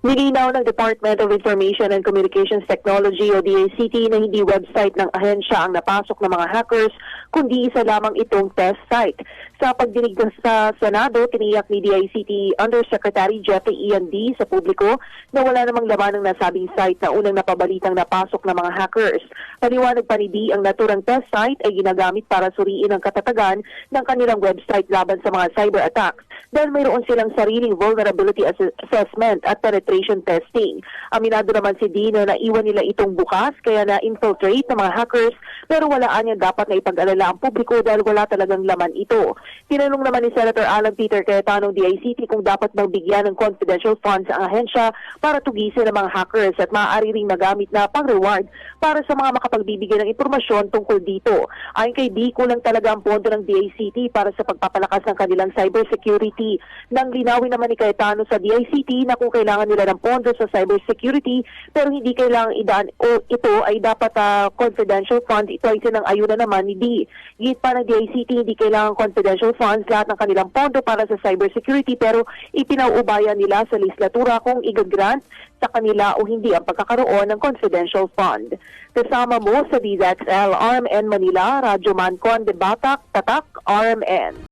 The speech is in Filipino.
Nilinaw ng Department of Information and Communications Technology o DACT na hindi website ng ahensya ang napasok ng mga hackers, kundi isa lamang itong test site. Sa pagdinig sa Senado, tiniyak ni DICT Undersecretary Jeffrey Ian sa publiko na wala namang laman ng nasabing site na unang napabalitang napasok ng mga hackers. Paniwanag pa ni D ang naturang test site ay ginagamit para suriin ang katatagan ng kanilang website laban sa mga cyber attacks dahil mayroon silang sariling vulnerability ass- assessment at penetration testing. Aminado naman si D na naiwan nila itong bukas kaya na-infiltrate ng mga hackers pero walaan niya dapat na ipag-alala ang publiko dahil wala talagang laman ito. Tinanong naman ni Senator Alan Peter Cayetano DICT kung dapat magbigyan ng confidential funds ang ahensya para tugisin ang mga hackers at maaari ring magamit na pang-reward para sa mga makapagbibigay ng impormasyon tungkol dito. Ayon kay D, kulang talaga ang pondo ng DICT para sa pagpapalakas ng kanilang cybersecurity. Nang linawin naman ni Cayetano sa DICT na kung kailangan nila ng pondo sa cybersecurity pero hindi kailangan idaan o ito ay dapat ah, confidential funds. Ito ay sinang-ayunan naman ni D. Git pa ng DICT hindi kailangan confidential funds lahat ng kanilang pondo para sa cybersecurity pero ipinauubayan nila sa legislatura kung igagrant sa kanila o hindi ang pagkakaroon ng confidential fund. Kasama mo sa DZXL RMN Manila, Radyo Mancon de Batak, Tatak, RMN.